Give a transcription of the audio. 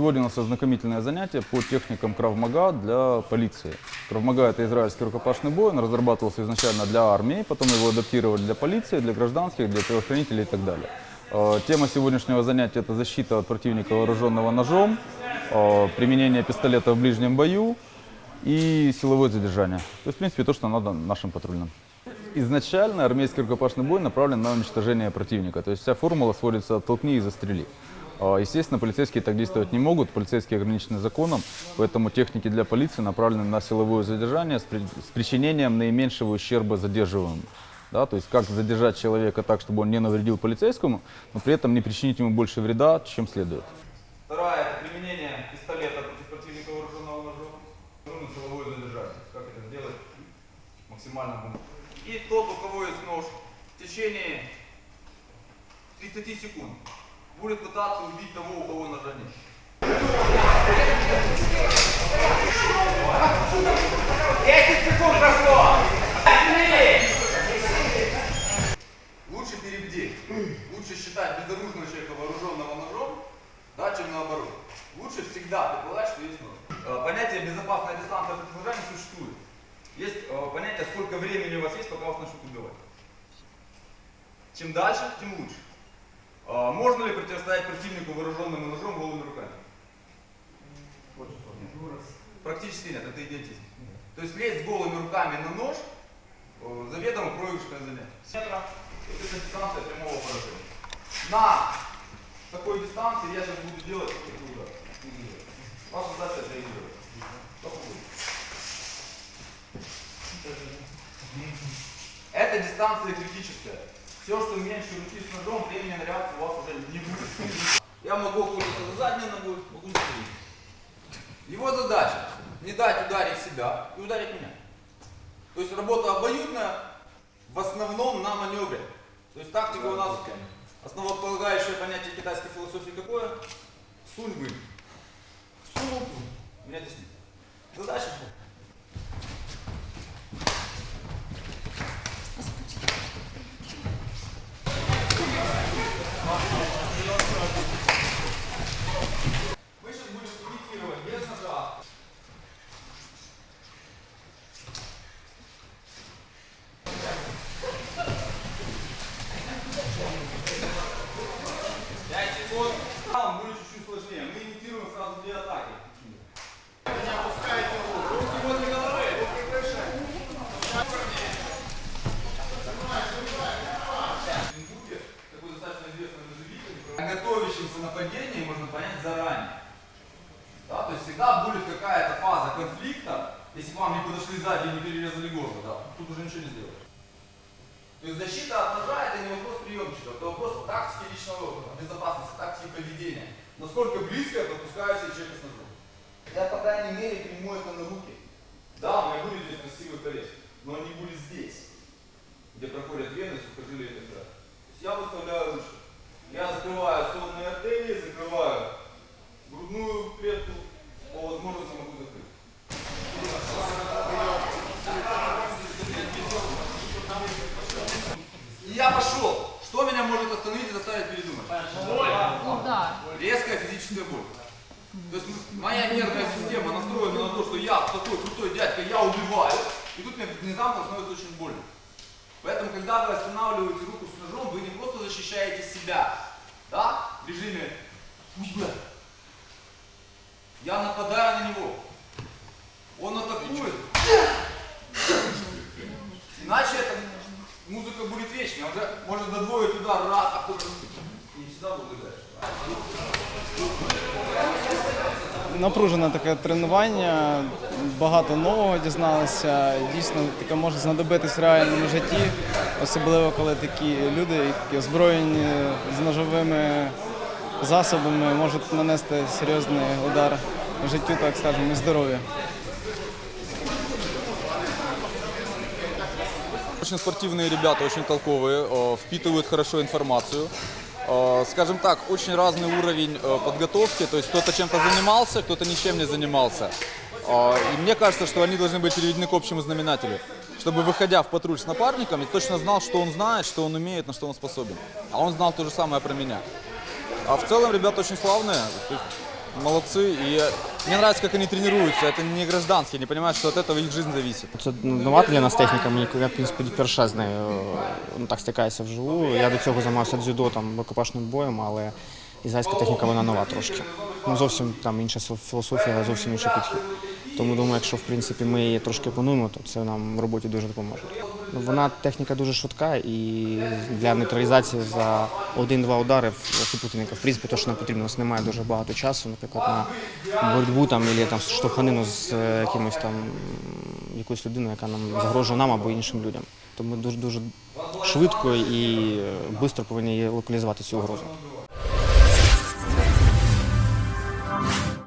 Сегодня у нас ознакомительное занятие по техникам Кравмага для полиции. Кравмага это израильский рукопашный бой, он разрабатывался изначально для армии, потом его адаптировали для полиции, для гражданских, для правоохранителей и так далее. Э, Тема сегодняшнего занятия это защита от противника вооруженного ножом, э, применение пистолета в ближнем бою и силовое задержание. То есть, в принципе, то, что надо нашим патрульным. Изначально армейский рукопашный бой направлен на уничтожение противника. То есть вся формула сводится «оттолкни и застрели». А, Естественно, полицейские так действовать не могут, полицейские ограничены законом, поэтому техники для полиции направлены на силовое задержание с, при- с причинением наименьшего ущерба задерживаемому. Да, то есть как задержать человека так, чтобы он не навредил полицейскому, но при этом не причинить ему больше вреда, чем следует. Вторая – это применение пистолета против противника вооруженного ножом. Нужно силовое задержание. Как это сделать максимально быстро. И тот, у кого есть нож, в течение 30 секунд будет пытаться убить того, у кого ножа нет. Лучше перебдеть. Лучше считать безоружного человека вооруженного ножом, да, чем наоборот. Лучше всегда предполагать, что есть нож. Э, Понятие безопасная дистанция от ножа не существует. Есть э, понятие, сколько времени у вас есть, пока вас начнут убивать. Чем дальше, тем лучше. А, Можно ли противостоять противнику вооруженным ножом голыми руками? Практически нет, это идиотизм. То есть лезть голыми руками на нож э, заведомо проигрышное занятие. Метра – это дистанция прямого поражения. На такой дистанции я сейчас буду делать такой удар. Ваша задача отреагировать. Только будет. Эта дистанция критическая. Все, что меньше руки с ножом, времени на реакцию у вас уже не будет. Я могу охотиться за задней ногой, могу передней. Его задача не дать ударить себя и ударить меня. То есть работа обоюдная в основном на маневре. То есть тактика у нас основополагающее понятие китайской философии какое? Сунь вы. Сунул, меня здесь нет. Задача А, 5 секунд. Там будет чуть-чуть сложнее. Мы имитируем сразу две атаки. Не опускайте руку. Руки возле головы. Руки крыши. О готовящемся нападении можно понять заранее. Да, то есть всегда будет какая-то фаза конфликта, если к вам не подошли сзади и не перерезали горло, да, тут уже ничего не сделаешь. То есть защита от ножа это не вопрос приемчика, это вопрос тактики личного опыта, безопасности, тактики поведения. Насколько близко я подпускаю себе человека с ножом. Я, по крайней мере, приму это на руки. Да, у меня будет здесь красивый порез, но он не будет здесь, где проходят вены, сухожилия и так далее. То есть я выставляю я пошел. Что меня может остановить и заставить передумать? Удар. Резкая физическая боль. То есть моя нервная система настроена на то, что я такой крутой дядька, я убиваю, и тут мне внезапно становится очень больно. Поэтому, когда вы останавливаете руку с ножом, вы не просто защищаете себя, да, в режиме «Узбек». Я нападаю музыка будет вечной. Он же может задвоить удар раз, а кто-то не всегда будет Напружене таке тренування, багато нового дізналися. Дійсно, таке може знадобитись в реальному житті, особливо коли такі люди, які озброєні з ножовими засобами, можуть нанести серйозний удар життю, так скажемо, і здоров'ю. Очень спортивные ребята, очень толковые, э, впитывают хорошо информацию. Э, Скажем так, очень разный уровень э, подготовки, то есть кто-то чем-то занимался, кто-то ничем не занимался. И мне кажется, что они должны быть переведены к общему знаменателю, чтобы выходя в патруль с напарником, я точно знал, что он знает, что он умеет, на что он способен. А он знал то же самое про меня. А в целом ребята очень славные. То есть молодцы. И мне нравится, как они тренируются. Это не гражданские, они понимают, что от этого их жизнь зависит. Це нова для нас техніка, мені я в принципі перша з нею ну, так стикаюся вживу. Я до цього займався дзюдо, там рукопашним боєм, але ізраїльська техніка вона нова трошки. Ну зовсім там інша філософія, зовсім інший підхід. Тому думаю, якщо в принципі ми її трошки опануємо, то це нам в роботі дуже допоможе. Вона техніка дуже швидка і для нейтралізації за один-два удари супротивника, в принципі, то, що нам потрібно, у нас немає дуже багато часу, наприклад, на боротьбу там, або там штовханину з е, якимось там якоюсь людиною, яка нам загрожує нам або іншим людям. Тому дуже дуже швидко і швидко повинні її локалізувати цю угрозу.